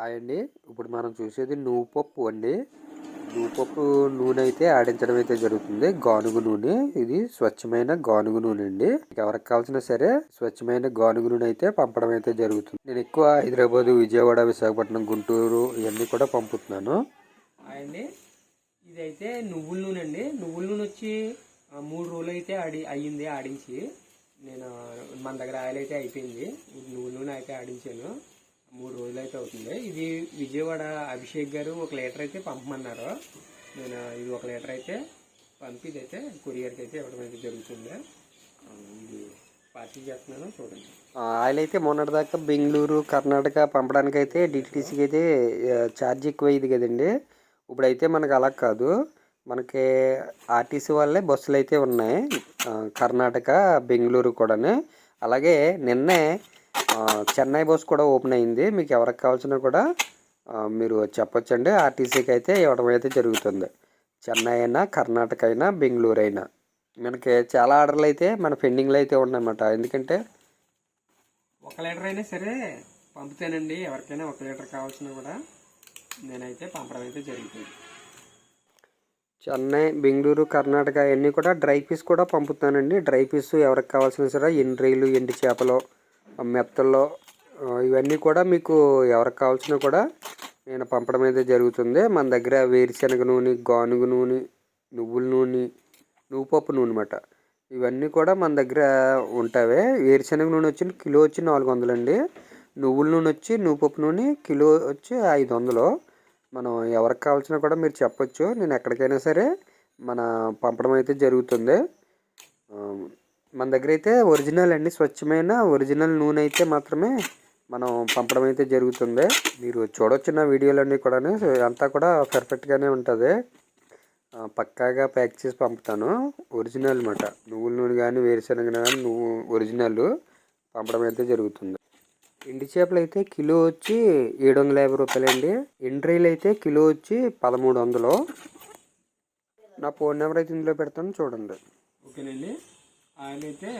Hi అండి. ఇప్పుడు మనం చూసేది నువ్వు పప్పు అండి. నువ్వు పప్పు నూనె అయితే ఆడించడం అయితే జరుగుతుంది. గానుగు నూనె. ఇది స్వచ్ఛమైన గానుగు నూనె అండి. ఎవరికి కావాల్సిన సరే స్వచ్ఛమైన గానుగు నూనె అయితే పంపడం అయితే జరుగుతుంది. నేను ఎక్కువ హైదరాబాద్ విజయవాడ విశాఖపట్నం గుంటూరు ఇవన్నీ కూడా పంపుతున్నాను. అండి ఇదైతే నువ్వుల నూనె అండి. నువ్వుల నూనె వచ్చి మూడు రోజులు అయితే ఆడి అయ్యింది ఆడించి. నేను మన దగ్గర ఆయిల్ అయితే అయిపోయింది. ఇది నువ్వుల నూనె అయితే ఆడించాను. మూడు రోజులు అయితే అవుతుంది. ఇది విజయవాడ అభిషేక్ గారు ఒక లీటర్ అయితే పంపమన్నారు. నేను ఇది ఒక లీటర్ అయితే పంపి కొరియర్కి అయితే ఇవ్వడం అయితే జరుగుతుంది. ఇది పార్టీ చేస్తున్నాను చూడండి. ఆయిల్ అయితే మొన్నటిదాకా బెంగళూరు కర్ణాటక పంపడానికి అయితే డిటిటీసీకి అయితే ఛార్జ్ ఎక్కువ అయ్యింది కదండి. ఇప్పుడైతే మనకు అలా కాదు. మనకి ఆర్టీసీ వాళ్ళే బస్సులు అయితే ఉన్నాయి కర్ణాటక బెంగళూరు కూడా అలాగే నిన్నే చెన్నై బస్ కూడా ఓపెన్ అయింది. మీకు ఎవరికి కావాల్సిన కూడా మీరు చెప్పొచ్చండి. ఆర్టీసీకి అయితే ఇవ్వడం అయితే జరుగుతుంది. చెన్నై అయినా కర్ణాటక అయినా బెంగళూరు అయినా. మనకి చాలా ఆర్డర్లు అయితే మన పెండింగ్లో అయితే ఉన్నాయన్నమాట. ఎందుకంటే ఒక లీటర్ అయినా సరే పంపుతానండి. ఎవరికైనా ఒక లీటర్ కావాల్సిన కూడా నేనైతే పంపడం అయితే జరుగుతుంది. చెన్నై బెంగళూరు కర్ణాటక అన్నీ కూడా డ్రై పీస్ కూడా పంపుతానండి. డ్రై పీస్ ఎవరికి కావాల్సిన సరే ఎండ్రీలు ఎండి చేపలు మెత్తల్లో ఇవన్నీ కూడా మీకు ఎవరికి కావాల్సిన కూడా నేను పంపడం అయితే జరుగుతుంది. మన దగ్గర వేరుశనగ నూనె గానుగ నూనె నువ్వుల నూనె నువ్వుపప్పు నూనె అన్నమాట. ఇవన్నీ కూడా మన దగ్గర ఉంటాయి వేరుశనగ నూనె వచ్చి కిలో వచ్చి నాలుగు వందలండి నువ్వుల నూనె వచ్చి నువ్వుపప్పు నూనె కిలో వచ్చి ఐదు వందలు. మనం ఎవరికి కావాల్సిన కూడా మీరు చెప్పొచ్చు. నేను ఎక్కడికైనా సరే మన పంపడం అయితే జరుగుతుంది. మన దగ్గర అయితే ఒరిజినల్ అండి. స్వచ్ఛమైన ఒరిజినల్ నూనె అయితే మాత్రమే మనం పంపడం అయితే జరుగుతుంది. మీరు చూడొచ్చిన వీడియోలన్నీ కూడా అంతా కూడా పర్ఫెక్ట్గానే ఉంటుంది. పక్కాగా ప్యాక్ చేసి పంపుతాను. ఒరిజినల్ అనమాట నువ్వుల నూనె కానీ వేరుశనగ కానీ నువ్వు ఒరిజినల్ పంపడం అయితే జరుగుతుంది. ఎండి చేపలు అయితే కిలో వచ్చి ఏడు వందల యాభై రూపాయలండి. ఎండ్రీలు అయితే కిలో వచ్చి పదమూడు వందలు. నా ఫోన్ నెంబర్ అయితే ఇందులో పెడతాను చూడండి. ఓకేనండి. ఆయిల్ అయితే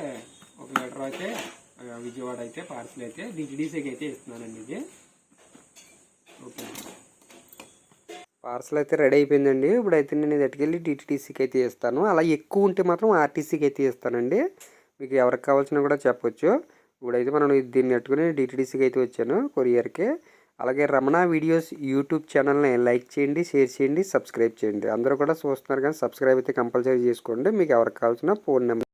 ఒక లీటర్ అయితే విజయవాడ అయితే పార్సల్ అయితే డిటీడీసీకి అయితే ఇస్తున్నానండి ఇది. ఓకే. పార్సల్ అయితే రెడీ అయిపోయిందండి. ఇప్పుడైతే నేను ఇది ఎట్టుకెళ్ళి అయితే ఇస్తాను. అలా ఎక్కువ ఉంటే మాత్రం ఆర్టీసీకి అయితే ఇస్తానండి. మీకు ఎవరికి కావాల్సిన కూడా చెప్పొచ్చు. ఇప్పుడైతే మనం దీన్ని పెట్టుకుని డిటీడీసీకి అయితే వచ్చాను కొరియర్కి. అలాగే రమణ వీడియోస్ యూట్యూబ్ ఛానల్ని లైక్ చేయండి షేర్ చేయండి సబ్స్క్రైబ్ చేయండి. అందరూ కూడా చూస్తున్నారు కానీ సబ్స్క్రైబ్ అయితే కంపల్సరీ చేసుకోండి. మీకు ఎవరికి కావాల్సిన ఫోన్ నెంబర్